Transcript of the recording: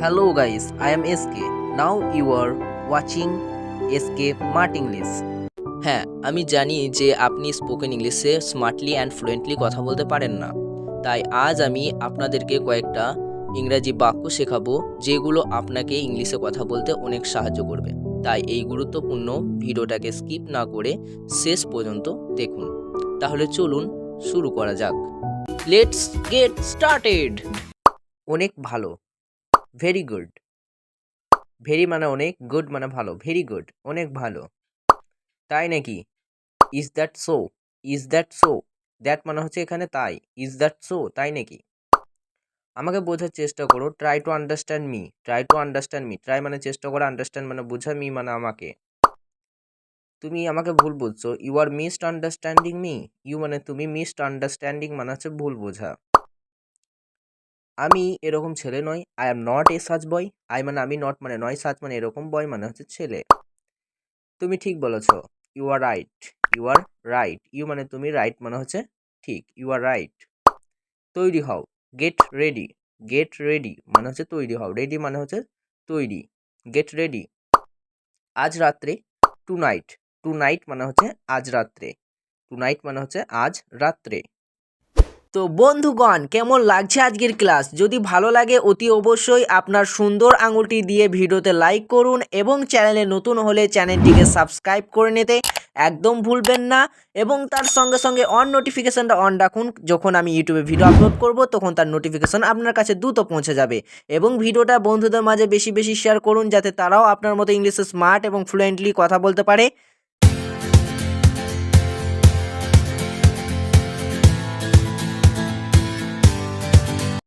Hello guys, I am SK. Now you are watching SK Mart English. হ্যাঁ আমি জানি যে আপনি স্পোকেন ইংলিশে স্মার্টলি অ্যান্ড ফ্লুয়েন্টলি কথা বলতে পারেন না। তাই আজ আমি আপনাদেরকে কয়েকটা ইংরাজি বাক্য শেখাবো যেগুলো আপনাকে ইংলিশে কথা বলতে অনেক সাহায্য করবে। তাই এই গুরুত্বপূর্ণ ভিডিওটাকে স্কিপ না করে শেষ পর্যন্ত দেখুন। তাহলে চলুন শুরু করা যাক। লেটস গেট স্টার্টেড অনেক ভালো। ভেরি গুড ভেরি মানে অনেক গুড মানে ভালো। ভেরি গুড অনেক ভালো। তাই নাকি? Is that so is that so that মানে হচ্ছে এখানে তাই। ইজ দ্যাট সো তাই নাকি? আমাকে বোঝার চেষ্টা করো। Try to understand me try to understand me try মানে চেষ্টা করো। আন্ডারস্ট্যান্ড মানে বোঝা মি মানে আমাকে। তুমি আমাকে ভুল বুঝছ। You are missed understanding me you মানে তুমি মিসড আন্ডারস্ট্যান্ডিং মানে হচ্ছে ভুল বোঝা। আমি এরকম ছেলে নই I am not a such boy I মানে আমি নট মানে নয় সাচ মানে এরকম বয় মানে হচ্ছে ছেলে। তুমি ঠিক বলেছ you are right you are right you মানে তুমি রাইট মানে হচ্ছে ঠিক ইউ আর রাইট তৈরি হও গেট রেডি গেট রেডি মানে হচ্ছে তৈরি হও রেডি মানে হচ্ছে তৈরি গেট রেডি আজ রাত্রে টু নাইট টু নাইট মানে হচ্ছে আজ রাত্রে টু নাইট মানে হচ্ছে আজ রাত্রে। তো বন্ধুগণ, কেমন লাগছে আজকের ক্লাস? যদি ভালো লাগে, অতি অবশ্যই আপনার সুন্দর আঙুলটি দিয়ে ভিডিওতে লাইক করুন এবং চ্যানেলে নতুন হলে চ্যানেলটিকে সাবস্ক্রাইব করে নিতে একদম ভুলবেন না এবং তার সঙ্গে সঙ্গে অন নোটিফিকেশানটা অন রাখুন। যখন আমি ইউটিউবে ভিডিও আপলোড করব, তখন তার নোটিফিকেশান আপনার কাছে দ্রুত পৌঁছে যাবে এবং ভিডিওটা বন্ধুদের মাঝে বেশি বেশি শেয়ার করুন যাতে তারাও আপনার মতো ইংলিশে স্মার্ট এবং ফ্লুয়েন্টলি কথা বলতে পারে।